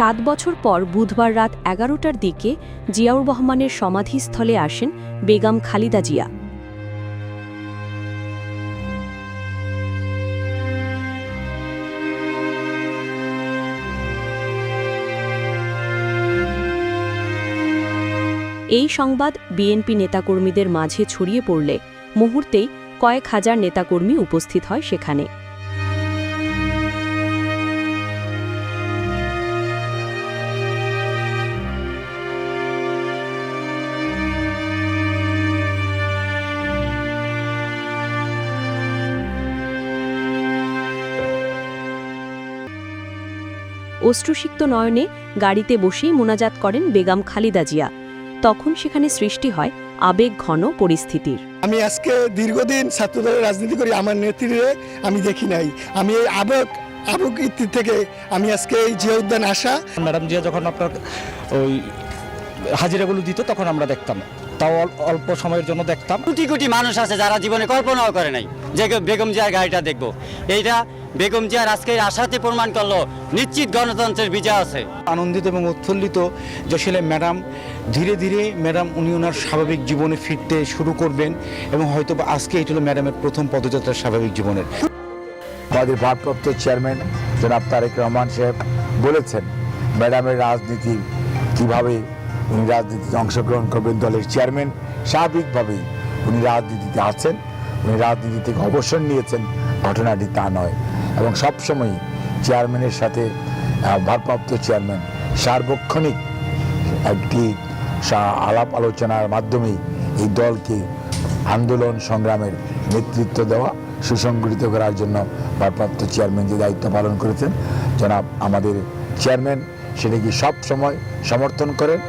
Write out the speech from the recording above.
সাত বছর পর বুধবার রাত এগারোটার দিকে জিয়াউর রহমানের সমাধিস্থলে আসেন বেগম খালিদা জিয়া। এই সংবাদ বিএনপি নেতাকর্মীদের মাঝে ছড়িয়ে পড়লে মুহূর্তেই কয়েক হাজার নেতাকর্মী উপস্থিত হয় সেখানে। অশ্রুসিক্ত নয়নে গাড়িতে বসেই মোনাজাত করেন বেগম খালিদা জিয়া। তখন সেখানে সৃষ্টি হয় আবেগ ঘন পরিস্থিতির। আমি আজকে দীর্ঘদিন ছাত্রদলের রাজনীতি করি আমার নেত্রীরে আমি দেখি নাই। আমি এই আবেগ আবেগ ইতি থেকে আমি আজকে এই জিয়া উদ্যান আসা। ম্যাডাম জিয়া যখন আপনার ওই হাজিরাগুলো দিত তখন আমরা দেখতাম। তাও অল- অল্প সময়ের জন্য দেখতাম। কোটি কোটি মানুষ আছে যারা জীবনে কল্পনাও করে নাই যে বেগম জিয়ার গাড়িটা দেখব। এইটা বেগম জিয়ার আজকের আশাতে প্রমাণ করল নিশ্চিত গণতন্ত্রের বিজয় আছে। আনন্দিত এবং উৎফুল্লিত যে আসলে ম্যাডাম ধীরে ধীরে ম্যাডাম উনি ওনার স্বাভাবিক জীবনে ফিরতে শুরু করবেন এবং হয়তো বা আজকে এটি হলো ম্যাডামের প্রথম পদযাত্রা স্বাভাবিক জীবনের। আমাদের ভারপ্রাপ্ত চেয়ারম্যান জনাব তারেক রহমান সাহেব বলেছেন ম্যাডামের রাজনীতি কীভাবে উনি রাজনীতিতে অংশগ্রহণ করবেন দলের চেয়ারম্যান স্বাভাবিকভাবেই উনি রাজনীতিতে আছেন উনি রাজনীতি থেকে অবসর নিয়েছেন ঘটনাটি তা নয়। এবং সবসময়ই চেয়ারম্যানের সাথে ভারপ্রাপ্ত চেয়ারম্যান সার্বক্ষণিক একটি আলাপ আলোচনার মাধ্যমেই এই দলকে আন্দোলন সংগ্রামের নেতৃত্ব দেওয়া, সুসংগঠিত করার জন্য ভারপ্রাপ্ত চেয়ারম্যান যে দায়িত্ব পালন করেছেন, জনাব আমাদের চেয়ারম্যান, সেটাকে সব সময় সমর্থন করেন।